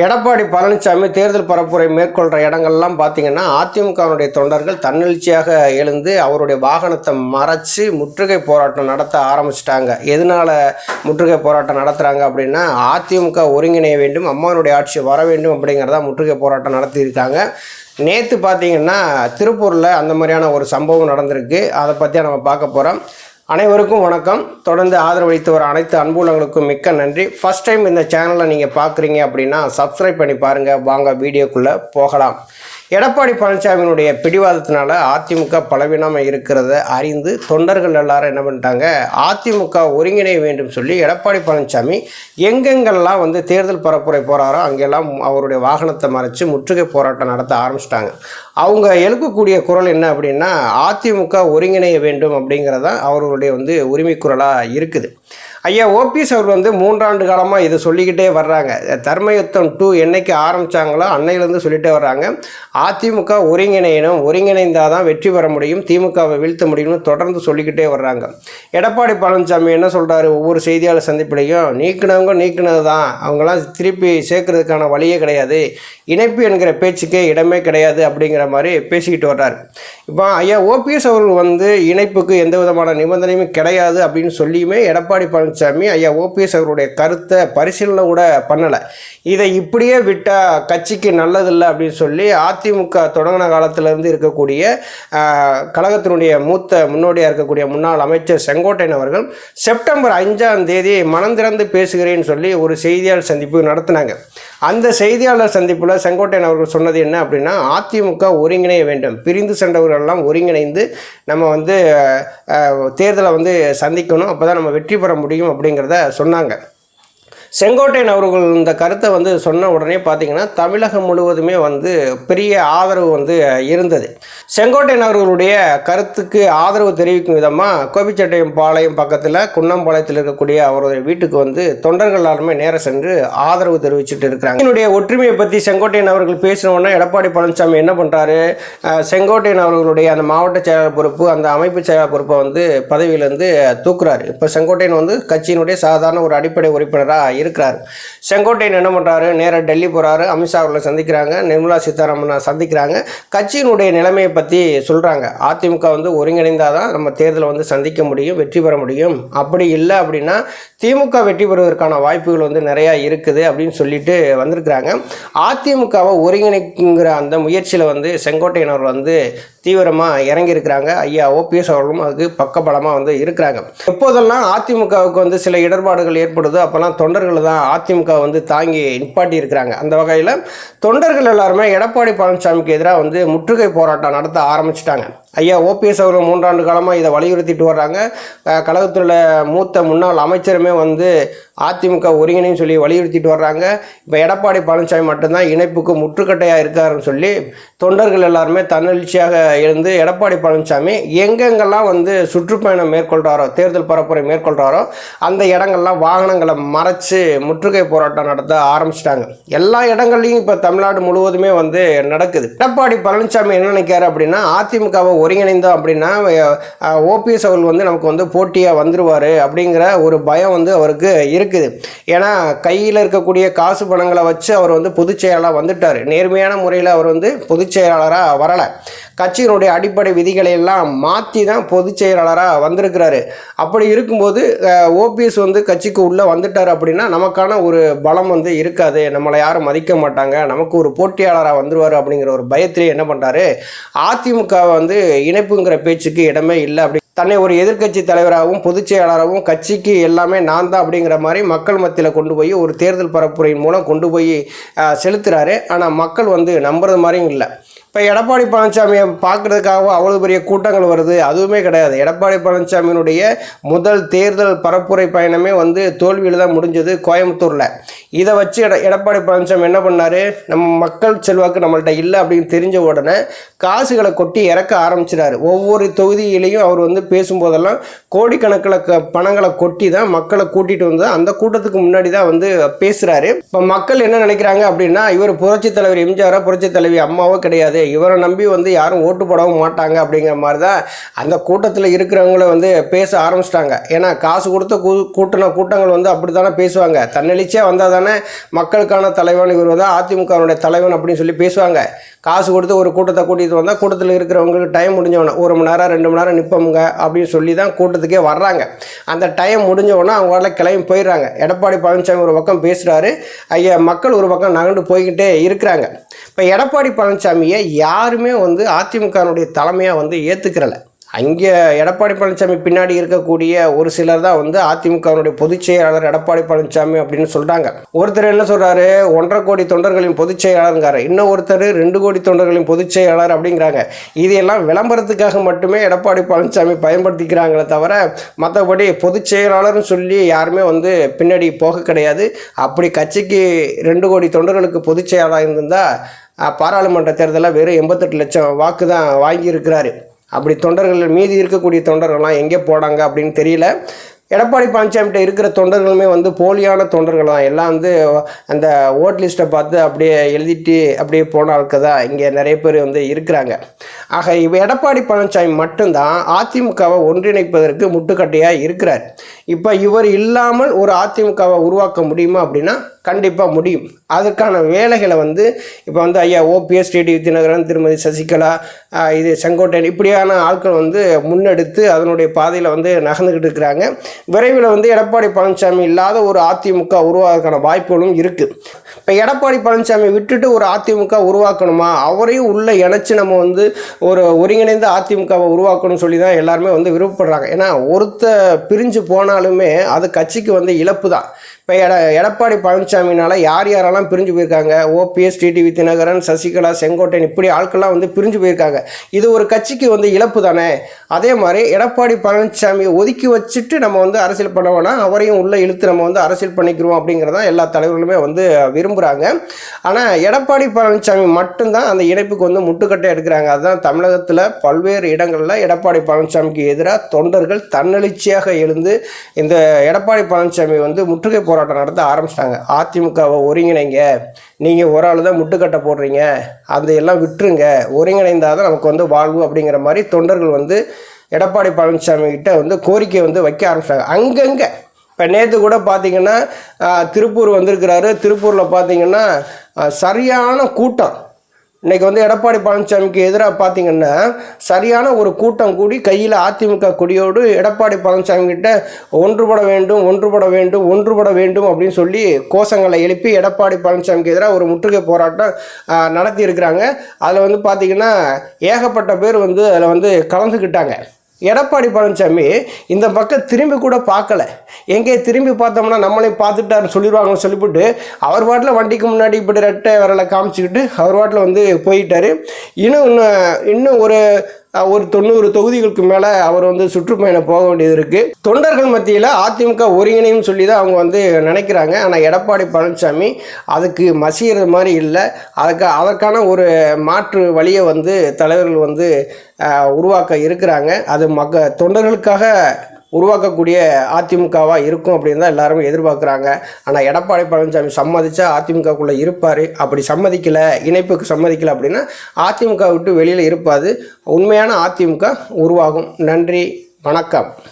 எடப்பாடி பழனிசாமி தேர்தல் பரப்புரை மேற்கொள்கிற இடங்கள்லாம் பார்த்தீங்கன்னா அதிமுகவினுடைய தொண்டர்கள் தன்னெழுச்சியாக எழுந்து அவருடைய வாகனத்தை மறைச்சி முற்றுகை போராட்டம் நடத்த ஆரம்பிச்சிட்டாங்க. எதனால் முற்றுகை போராட்டம் நடத்துகிறாங்க அப்படின்னா அதிமுக ஒருங்கிணைய வேண்டும் அம்மானுடைய ஆட்சி வர வேண்டும் அப்படிங்கிறதா முற்றுகை போராட்டம் நடத்தியிருக்காங்க. நேற்று பார்த்தீங்கன்னா திருப்பூரில் அந்த மாதிரியான ஒரு சம்பவம் நடந்திருக்கு. அதை பற்றி நம்ம பார்க்க போகிறோம் அனைவருக்கும் வணக்கம். தொடர்ந்து ஆதரவளித்து வர அனைத்து அன்புள்ளங்களுக்கும் மிக்க நன்றி. ஃபர்ஸ்ட் டைம் இந்த சேனலை நீங்கள் பார்க்குறீங்க அப்படின்னா சப்ஸ்கிரைப் பண்ணி பாருங்கள் வாங்க வீடியோக்குள்ளே போகலாம். எடப்பாடி பழனிசாமியினுடைய பிடிவாதத்தினால அதிமுக பலவீனமாக இருக்கிறத அறிந்து தொண்டர்கள் எல்லாரும் என்ன பண்ணிட்டாங்க அதிமுக ஒருங்கிணைய வேண்டும் சொல்லி எடப்பாடி பழனிசாமி எங்கெங்கெல்லாம் வந்து தேர்தல் பரப்புரை போகிறாரோ அங்கெல்லாம் அவருடைய வாகனத்தை மறைச்சு முற்றுகை போராட்டம் நடத்த ஆரம்பிச்சிட்டாங்க. அவங்க எழுப்பக்கூடிய குரல் என்ன அப்படின்னா அதிமுக ஒருங்கிணைய வேண்டும் அப்படிங்கிறதான் அவர்களுடைய வந்து உரிமை குரலாக இருக்குது. ஐயா ஓபிஎஸ் அவர் வந்து மூன்றாண்டு காலமாக இதை சொல்லிக்கிட்டே வர்றாங்க. தர்மயுத்தம் டூ என்னைக்கு ஆரம்பித்தாங்களோ அன்னையிலேருந்து சொல்லிகிட்டே வர்றாங்க. அதிமுக ஒருங்கிணையணும் ஒருங்கிணைந்தால் தான் வெற்றி பெற முடியும் திமுகவை வீழ்த்த முடியும்னு தொடர்ந்து சொல்லிக்கிட்டே வர்றாங்க. எடப்பாடி பழனிசாமி என்ன சொல்கிறாரு ஒவ்வொரு செய்தியாளர் சந்திப்பிலையும் நீக்கினவங்க நீக்கினது தான் அவங்களாம் திருப்பி சேர்க்கறதுக்கான வழியே கிடையாது. இணைப்பு என்கிற பேச்சுக்கே இடமே கிடையாது அப்படிங்கிற மாதிரி பேசிக்கிட்டு வர்றார். இப்போ ஐயா ஓபிஎஸ் அவர்கள் வந்து இணைப்புக்கு எந்த விதமான நிபந்தனையும் கிடையாது அப்படின்னு சொல்லியுமே எடப்பாடி பழனிசாமி ஐயா ஓபிஎஸ் அவருடைய கருத்தை பரிசீலனை கூட பண்ணலை. இதை இப்படியே விட்டால் கட்சிக்கு நல்லதில்லை அப்படின்னு சொல்லி அதிமுக தொடங்கின காலத்திலேருந்து இருக்கக்கூடிய கழகத்தினுடைய மூத்த முன்னோடியாக இருக்கக்கூடிய முன்னாள் அமைச்சர் செங்கோட்டையன் அவர்கள் செப்டம்பர் அஞ்சாம் தேதி மனந்திறந்து பேசுகிறேன்னு சொல்லி ஒரு செய்தியாளர் சந்திப்பு நடத்தினாங்க. அந்த செய்தியாளர் சந்திப்பில் செங்கோட்டையன் அவர்கள் சொன்னது என்ன அப்படின்னா அதிமுக ஒருங்கிணைய வேண்டும். பிரிந்து சென்றவர்கள்லாம் ஒருங்கிணைந்து நம்ம வந்து தேர்தலை வந்து சந்திக்கணும். அப்போ தான் நம்ம வெற்றி பெற முடியும் அப்படிங்கிறத சொன்னாங்க. செங்கோட்டையன் அவர்கள் இந்த கருத்தை வந்து சொன்ன உடனே பார்த்தீங்கன்னா தமிழகம் முழுவதுமே வந்து பெரிய ஆதரவு வந்து இருந்தது. செங்கோட்டையன் அவர்களுடைய கருத்துக்கு ஆதரவு தெரிவிக்கும் விதமாக கோபிச்சட்டையம் பாளையம் பக்கத்தில் குன்னம்பாளையத்தில் இருக்கக்கூடிய அவருடைய வீட்டுக்கு வந்து தொண்டர்கள் எல்லாருமே நேர சென்று ஆதரவு தெரிவிச்சுட்டு இருக்கிறாங்க. என்னுடைய ஒற்றுமையை பற்றி செங்கோட்டையன் அவர்கள் பேசினோன்னா எடப்பாடி பழனிசாமி என்ன பண்ணுறாரு செங்கோட்டையன் அவர்களுடைய அந்த மாவட்ட செயலாளர் பொறுப்பு அந்த அமைப்பு செயலாளர் பொறுப்பை வந்து பதவியிலேருந்து தூக்குறாரு. இப்போ செங்கோட்டையன் வந்து கட்சியினுடைய சாதாரண ஒரு அடிப்படை உறுப்பினராக இருக்கிறார் செங்கோட்டையன் என்ன பண்ணுறாரு நேராக டெல்லி போகிறாரு அமித்ஷா அவர்களை சந்திக்கிறாங்க. நிர்மலா சீதாராமனை சந்திக்கிறாங்க. கட்சியினுடைய நிலைமையை பற்றி சொல்கிறாங்க அதிமுக வந்து ஒருங்கிணைந்தால் தான் நம்ம தேர்தலை வந்து சந்திக்க முடியும் வெற்றி பெற முடியும். அப்படி இல்லை அப்படின்னா திமுக வெற்றி பெறுவதற்கான வாய்ப்புகள் வந்து நிறையா இருக்குது அப்படின்னு சொல்லிட்டு வந்திருக்கிறாங்க. அதிமுகவை ஒருங்கிணைக்குங்கிற அந்த முயற்சியில் வந்து செங்கோட்டையன் அவர் வந்து தீவிரமாக இறங்கியிருக்கிறாங்க. ஐயா ஓபிஎஸ் அவர்களும் அதுக்கு பக்கபலமாக வந்து இருக்கிறாங்க. எப்போதெல்லாம் அதிமுகவுக்கு வந்து சில இடர்பாடுகள் ஏற்படுதோ அப்போல்லாம் தொண்டர்கள் தான் அதிமுக வந்து தாங்கி நிப்பாட்டி இருக்கிறாங்க. அந்த வகையில் தொண்டர்கள் எல்லாருமே எடப்பாடி பழனிசாமிக்கு எதிராக வந்து முற்றுகை போராட்டம் நடத்த ஆரம்பிச்சிட்டாங்க. ஐயா ஓபிஎஸ் அவர்கள் மூன்றாண்டு காலமாக இதை வலியுறுத்திட்டு வர்றாங்க. கழகத்தில் மூத்த முன்னாள் அமைச்சருமே வந்து அதிமுக ஒருங்கிணைன்னு சொல்லி வலியுறுத்திட்டு வர்றாங்க. இப்போ எடப்பாடி பழனிசாமி மட்டும்தான் இணைப்புக்கு முற்றுக்கட்டையாக இருக்காருன்னு சொல்லி தொண்டர்கள் எல்லாருமே தன்னெழுச்சியாக இருந்து எடப்பாடி பழனிசாமி எங்கெங்கெல்லாம் வந்து சுற்றுப்பயணம் மேற்கொள்கிறாரோ தேர்தல் பரப்புரை மேற்கொள்கிறாரோ அந்த இடங்கள்லாம் வாகனங்களை மறைச்சு முற்றுகை போராட்டம் நடத்த ஆரம்பிச்சிட்டாங்க. எல்லா இடங்கள்லையும் இப்போ தமிழ்நாடு முழுவதுமே வந்து நடக்குது. எடப்பாடி பழனிசாமி என்ன நினைக்கிறாரு அப்படின்னா அதிமுகவை ஒருங்கிணைந்தோம் அப்படின்னா ஓபிஎஸ் அவர்கள் வந்து நமக்கு வந்து போட்டியாக வந்துடுவார் அப்படிங்கிற ஒரு பயம் வந்து அவருக்கு இருக்குது. ஏன்னா கையில் இருக்கக்கூடிய காசு பணங்களை வச்சு அவர் வந்து பொதுச் செயலாளராக வந்துட்டார். நேர்மையான முறையில் அவர் வந்து பொதுச் செயலாளராக வரலை. கட்சியினுடைய அடிப்படை விதிகளை எல்லாம் மாற்றி தான் பொதுச் செயலாளராக வந்திருக்கிறாரு. அப்படி இருக்கும்போது ஓபிஎஸ் வந்து கட்சிக்கு உள்ளே வந்துட்டார் அப்படின்னா நமக்கான ஒரு பலம் வந்து இருக்காது. நம்மளை யாரும் மதிக்க மாட்டாங்க. நமக்கு ஒரு போட்டியாளராக வந்துருவார் அப்படிங்கிற ஒரு பயத்திலே என்ன பண்ணுறாரு அதிமுக வந்து இணைப்புங்கிற பேச்சுக்கு இடமே இல்லை. அப்படி தன்னை ஒரு எதிர்க்கட்சி தலைவராகவும் பொதுச் செயலாளராகவும் கட்சிக்கு எல்லாமே நான் தான் அப்படிங்கிற மாதிரி மக்கள் மத்தியில் கொண்டு போய் ஒரு தேர்தல் பரப்புரையின் மூலம் கொண்டு போய் செலுத்துகிறாரு ஆனால் மக்கள் வந்து நம்புறது மாதிரியும் இல்லை. இப்போ எடப்பாடி பழனிசாமியை பார்க்குறதுக்காக அவ்வளோ பெரிய கூட்டங்கள் வருது அதுவுமே கிடையாது. எடப்பாடி பழனிசாமியினுடைய முதல் தேர்தல் பரப்புரை பயணமே வந்து தோல்வியில் தான் முடிஞ்சது கோயம்புத்தூரில். இதை வச்சு எட எடப்பாடி பழனிசாமி என்ன பண்ணார்? நம்ம மக்கள் செல்வாக்கு நம்மள்ட்ட இல்லை அப்படின்னு தெரிஞ்ச உடனே காசுகளை கொட்டி இறக்க ஆரம்பிச்சிட்டாரு. ஒவ்வொரு தொகுதியிலையும் அவர் வந்து பேசும்போதெல்லாம் கோடிக்கணக்கில் க பணங்களை கொட்டி தான் மக்களை கூட்டிகிட்டு வந்து அந்த கூட்டத்துக்கு முன்னாடி தான் வந்து பேசுகிறாரு இப்போ மக்கள் என்ன நினைக்கிறாங்க அப்படின்னா இவர் புரட்சித் தலைவர் எம்ஜிஆரோ புரட்சித் தலைவி அம்மாவோ கிடையாது. இவரை நம்பி வந்து யாரும் ஓட்டு போடவும் மாட்டாங்க அப்படிங்கிற மாதிரி தான் அந்த கூட்டத்தில் இருக்கிறவங்கள வந்து பேச ஆரம்பிச்சிட்டாங்க. ஏன்னா காசு கொடுத்த கூ கூட்டின கூட்டங்கள் வந்து அப்படி தானே பேசுவாங்க. தன்னெழுச்சியாக வந்தால் தானே மக்களுக்கான தலைவன் இவர் தான் அதிமுகவுடைய தலைவன் அப்படின்னு சொல்லி பேசுவாங்க. காசு கொடுத்து ஒரு கூட்டத்தை கூட்டிகிட்டு வந்தால் கூட்டத்தில் இருக்கிறவங்களுக்கு டைம் முடிஞ்சவொன்னே ஒரு மணி நேரம் ரெண்டு மணி நேரம் நிற்போமுங்க அப்படின்னு சொல்லி தான் கூட்டத்துக்கே வர்றாங்க. அந்த டைம் முடிஞ்சவொன்னே உடனே அவங்க வரல கிளம்பி போயிடுறாங்க. எடப்பாடி பழனிசாமி ஒரு பக்கம் பேசுகிறாரு ஐயா மக்கள் ஒரு பக்கம் நகர்ந்து போய்கிட்டே இருக்கிறாங்க. இப்போ எடப்பாடி பழனிசாமியை யாருமே வந்து அதிமுகனுடைய தலைமையாக வந்து ஏற்றுக்கிறலை அங்கே எடப்பாடி பழனிசாமி பின்னாடி இருக்கக்கூடிய ஒரு சிலர் தான் வந்து அதிமுகவினுடைய பொதுச் செயலாளர் எடப்பாடி பழனிசாமி அப்படின்னு சொல்கிறாங்க ஒருத்தர் என்ன சொல்கிறாரு ஒன்றரை கோடி தொண்டர்களின் பொதுச் செயலாளருங்கிறார். இன்னும் ஒருத்தர் ரெண்டு கோடி தொண்டர்களின் பொதுச் செயலாளர் அப்படிங்கிறாங்க. இதையெல்லாம் விளம்பரத்துக்காக மட்டுமே எடப்பாடி பழனிசாமி பயன்படுத்திக்கிறாங்களே தவிர மற்றபடி பொதுச் செயலாளர்னு சொல்லி யாருமே வந்து பின்னாடி போக கிடையாது. அப்படி கட்சிக்கு ரெண்டு கோடி தொண்டர்களுக்கு பொதுச் செயலாளர் இருந்திருந்தால் பாராளுமன்ற தேர்தலில் வெறும் எண்பத்தெட்டு லட்சம் வாக்கு தான் வாங்கியிருக்கிறாரு. அப்படி தொண்டர்கள் மீதி இருக்கக்கூடிய தொண்டர்கள்லாம் எங்கே போனாங்க அப்படின்னு தெரியல. எடப்பாடி பழனிசாமிகிட்ட இருக்கிற தொண்டர்களுமே வந்து போலியான தொண்டர்கள் தான். எல்லாம் வந்து அந்த ஓட் லிஸ்ட்டை பார்த்து அப்படியே எழுதிட்டு அப்படியே போன தான். இங்கே நிறைய பேர் வந்து இருக்கிறாங்க. ஆக இப்போ எடப்பாடி பழனிசாமி மட்டும்தான் அதிமுகவை ஒன்றிணைப்பதற்கு முட்டுக்கட்டையாக இருக்கிறார். இப்போ இவர் இல்லாமல் ஒரு அதிமுகவை உருவாக்க முடியுமா அப்படின்னா கண்டிப்பாக முடியும். அதுக்கான வேலைகளை வந்து இப்போ வந்து ஐயா ஓபிஎஸ் டிடி வித்யநகரன் திருமதி சசிகலா இது செங்கோட்டையன் இப்படியான ஆட்கள் வந்து முன்னெடுத்து அதனுடைய பாதையில் வந்து நகர்ந்துக்கிட்டு இருக்கிறாங்க. விரைவில் வந்து எடப்பாடி பழனிசாமி இல்லாத ஒரு அதிமுக உருவாகிறதுக்கான வாய்ப்புகளும் இருக்குது இப்போ எடப்பாடி பழனிசாமி விட்டுட்டு ஒரு அதிமுக உருவாக்கணுமா? அவரையும் உள்ளே இணைச்சி நம்ம வந்து ஒரு ஒருங்கிணைந்த அதிமுகவை உருவாக்கணும்னு சொல்லி தான் எல்லாருமே வந்து விருப்பப்படுறாங்க. ஏன்னா ஒருத்த பிரிஞ்சு போனாலுமே அது கட்சிக்கு வந்து இழப்பு தான் இப்போ எட எடப்பாடி பழனிசாமினால் யார் யாரெல்லாம் பிரிஞ்சு போயிருக்காங்க? ஓபிஎஸ் டிடிவி தினகரன் சசிகலா செங்கோட்டையன் இப்படி ஆட்கள்லாம் வந்து பிரிஞ்சு போயிருக்காங்க. இது ஒரு கட்சிக்கு வந்து இழப்பு தானே? அதே மாதிரி எடப்பாடி பழனிசாமியை ஒதுக்கி வச்சுட்டு நம்ம வந்து அரசியல் பண்ணவோன்னா அவரையும் உள்ளே இழுத்து நம்ம வந்து அரசியல் பண்ணிக்கிறோம் அப்படிங்கிறதா எல்லா தலைவர்களுமே வந்து விரும்புகிறாங்க ஆனால் எடப்பாடி பழனிசாமி மட்டும்தான் அந்த இணைப்புக்கு வந்து முட்டுக்கட்டை எடுக்கிறாங்க. அதுதான் தமிழகத்தில் பல்வேறு இடங்களில் எடப்பாடி பழனிசாமிக்கு எதிராக தொண்டர்கள் தன்னெழுச்சியாக எழுந்து இந்த எடப்பாடி பழனிசாமி வந்து முற்றுகை போராட்டம் நடத்த ஆரம்பிச்சிட்டாங்க. அதிமுகவை ஒருங்கிணைங்க. நீங்கள் ஒரு ஆள் தான் முட்டுக்கட்டை போடுறீங்க. அந்த எல்லாம் விட்டுருங்க. ஒருங்கிணைந்தால் தான் நமக்கு வந்து வாழ்வு அப்படிங்கிற மாதிரி தொண்டர்கள் வந்து எடப்பாடி பழனிசாமி கிட்ட வந்து கோரிக்கை வந்து வைக்க ஆரம்பிச்சிட்டாங்க. அங்கங்கே இப்போ நேற்று கூட பார்த்தீங்கன்னா திருப்பூர் வந்திருக்கிறாரு. திருப்பூரில் பார்த்தீங்கன்னா சரியான கூட்டம். இன்றைக்கி வந்து எடப்பாடி பழனிசாமிக்கு எதிராக பார்த்திங்கன்னா சரியான ஒரு கூட்டம் கூடி கையில் அதிமுக கொடியோடு எடப்பாடி பழனிசாமி கிட்ட ஒன்றுபட வேண்டும் ஒன்றுபட வேண்டும் ஒன்றுபட வேண்டும் அப்படின்னு சொல்லி கோஷங்களை எழுப்பி எடப்பாடி பழனிசாமிக்கு எதிராக ஒரு முற்றுகை போராட்டம் நடத்தியிருக்கிறாங்க. அதில் வந்து பார்த்தீங்கன்னா ஏகப்பட்ட பேர் வந்து அதில் வந்து கலந்துக்கிட்டாங்க எடப்பாடி பழனிசாமி இந்த பக்கம் திரும்பி கூட பார்க்கல. எங்கே திரும்பி பார்த்தோம்னா நம்மளையும் பார்த்துட்டாருன்னு சொல்லிடுவாங்கன்னு சொல்லிவிட்டு அவர் பாட்டில் வண்டிக்கு முன்னாடி இப்படி ரெட்டை விரலை காமிச்சிக்கிட்டு அவர் பாட்டில் வந்து போயிட்டார். இன்னும் இன்னும் இன்னும் ஒரு ஒரு தொண்ணூறு தொகுதிகளுக்கு மேலே அவர் வந்து சுற்றுப்பயணம் போக வேண்டியது இருக்குது தொண்டர்கள் மத்தியில் அதிமுக ஒருங்கிணையும் சொல்லி தான் அவங்க வந்து நினைக்கிறாங்க. ஆனால் எடப்பாடி பழனிசாமி அதுக்கு மசிகிறது மாதிரி இல்லை. அதுக்கு அதற்கான ஒரு மாற்று வழியை வந்து தலைவர்கள் வந்து உருவாக்க இருக்கிறாங்க. அது மக்க தொண்டர்களுக்காக உருவாக்கக்கூடிய அதிமுகவாக இருக்கும் அப்படின்னு தான் எல்லாருமே எதிர்பார்க்குறாங்க. ஆனால் எடப்பாடி பழனிசாமி சம்மதிச்சா அதிமுகக்குள்ளே இருப்பார். அப்படி சம்மதிக்கலை இணைப்புக்கு சம்மதிக்கலை அப்படின்னா அதிமுக விட்டு வெளியில் இருப்பாது. உண்மையான அதிமுக உருவாகும். நன்றி வணக்கம்.